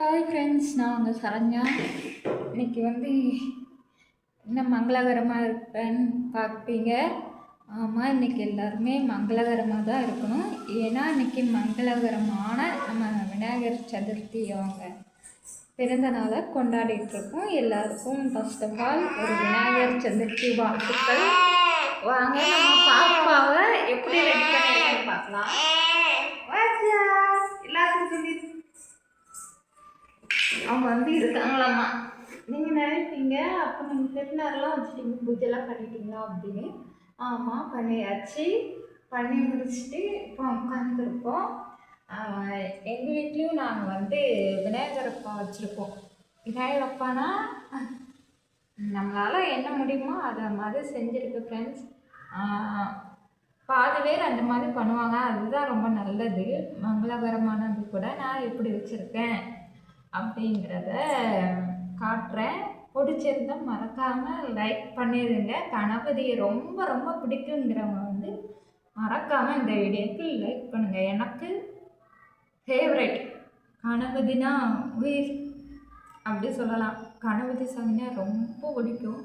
Hi friends நான் உங்கள் சரண்யா. இன்னைக்கு வந்து என்ன மங்களகரமாக இருப்பேன்னு பார்ப்பீங்க ஆமாம் இன்னைக்கு எல்லாருமே மங்களகரமாக தான் இருக்கணும். ஏன்னா இன்னைக்கு மங்களகரமான நம்ம விநாயகர் சதுர்த்தி அவங்க பிறந்த நாளை கொண்டாடிட்டு இருக்கோம். எல்லாருக்கும் ஃபஸ்ட் ஆஃப் ஆல் ஒரு விநாயகர் சதுர்த்தி வாழ்த்துக்கள். வாங்க நம்ம பாப்பாவை எப்படி ரெடி பண்ணி பார்க்கலாம் அவங்க வந்து இருக்காங்களாம்மா நீங்கள் நினைப்பீங்க அப்போ நீங்கள் திருநாரெலாம் வச்சுட்டீங்க பூஜைலாம் பண்ணிட்டீங்களா அப்படின்னு? ஆமாம் பண்ணியாச்சு. பண்ணி முடிச்சுட்டு இப்போ உட்காந்துருக்கோம் எங்கள் வீட்லேயும் நாங்கள் வந்து விநாயகர் அப்பா வச்சுருக்கோம். விநாயகர் அப்பானா நம்மளால் என்ன முடியுமோ அதை மாதிரி செஞ்சுருக்கு ஃப்ரெண்ட்ஸ் பாதி பேர் அந்த மாதிரி பண்ணுவாங்க. அதுதான் ரொம்ப நல்லது. மங்களகரமானது கூட நான் எப்படி வச்சுருக்கேன். அப்படிங்கிறத காட்டுறேன். பிடிச்சிருந்தா மறக்காமல் லைக் பண்ணிடுங்க கணபதியை ரொம்ப ரொம்ப பிடிக்குங்கிறவங்க வந்து மறக்காமல் இந்த வீடியோக்கு லைக் பண்ணுங்கள் எனக்கு ஃபேவரட் கணபதினா உயிர் அப்படி சொல்லலாம். கணபதி சாமினா ரொம்ப பிடிக்கும்.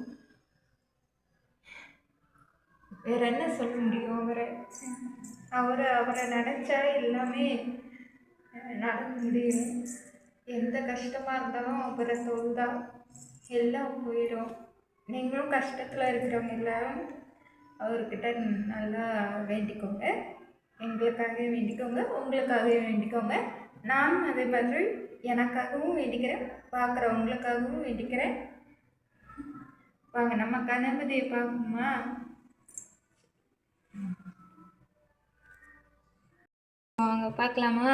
வேற என்ன சொல்ல முடியும்? அவரை அவரை அவரை நினச்சா எல்லாமே நடந்து முடியும். எந்த கஷ்டமாக இருந்தாலும் அவரை தொழுதா எல்லாம் போயிடும் நீங்களும் கஷ்டத்தில் இருக்கிறவங்க எல்லாரும் அவர்கிட்ட நல்லா வேண்டிக்கோங்க எங்களுக்காக வேண்டிக்கோங்க உங்களுக்காக வேண்டிக்கோங்க நானும் அதே மாதிரி எனக்காகவும் வேண்டிக்கிறேன் பார்க்குறவங்களுக்காகவும் வேண்டிக்கிறேன் வாங்க நம்ம கணபதியை பார்க்குமா வாங்க பார்க்கலாமா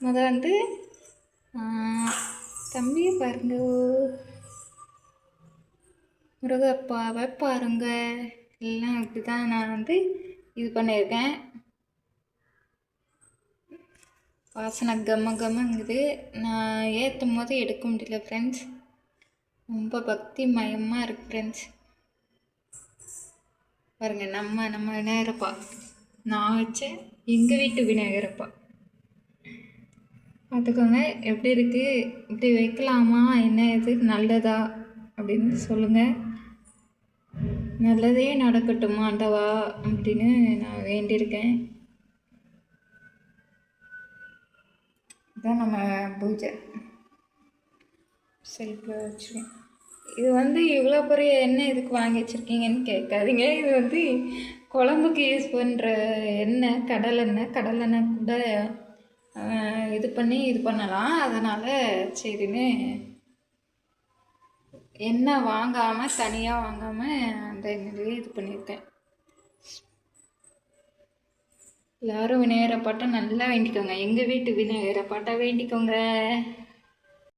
முத வந்து தம்பியை பாருங்க. முருகப்பாவை பாருங்க எல்லாம் இப்படி தான் நான் வந்து இது பண்ணியிருக்கேன். வாசனை கம்ம கம்மங்குது நான் ஏற்றும் போது எடுக்க முடியல ஃப்ரெண்ட்ஸ் ரொம்ப பக்தி மயமாக இருக்கு ஃப்ரெண்ட்ஸ் பாருங்கள் நம்ம நம்ம விநாயகரப்பா. நான் வச்சேன் எங்கள் வீட்டு விநாயகரப்பா. பார்த்துக்கோங்க. எப்படி இருக்குது இப்படி வைக்கலாமா? என்ன இது நல்லதா? அப்படின்னு சொல்லுங்கள் நல்லதே நடக்கட்டும் ஆண்டவா அப்படின்னு நான் வேண்டியிருக்கேன். இதான் நம்ம பூஜை. செல்ஃபில் வச்சுருக்கேன். இது வந்து இவ்வளோ பெரிய எண்ணெய் இதுக்கு வாங்கி வச்சுருக்கீங்கன்னு கேட்காதீங்க. இது வந்து குழம்புக்கு யூஸ் பண்ணுற எண்ணெய் கடலெண்ணெய் கடலெண்ணெய் கூட இது பண்ணி இது பண்ணலாம். அதனால் சரின்னு என்ன வாங்காமல் தனியாக வாங்காமல் அந்த எண்ணெயிலே இது பண்ணியிருக்கேன். எல்லாரும் விநாயகரை பாட்டை நல்லா வேண்டிக்கோங்க. எங்கள் வீட்டு விநாயகரை பாட்டை வேண்டிக்கோங்க.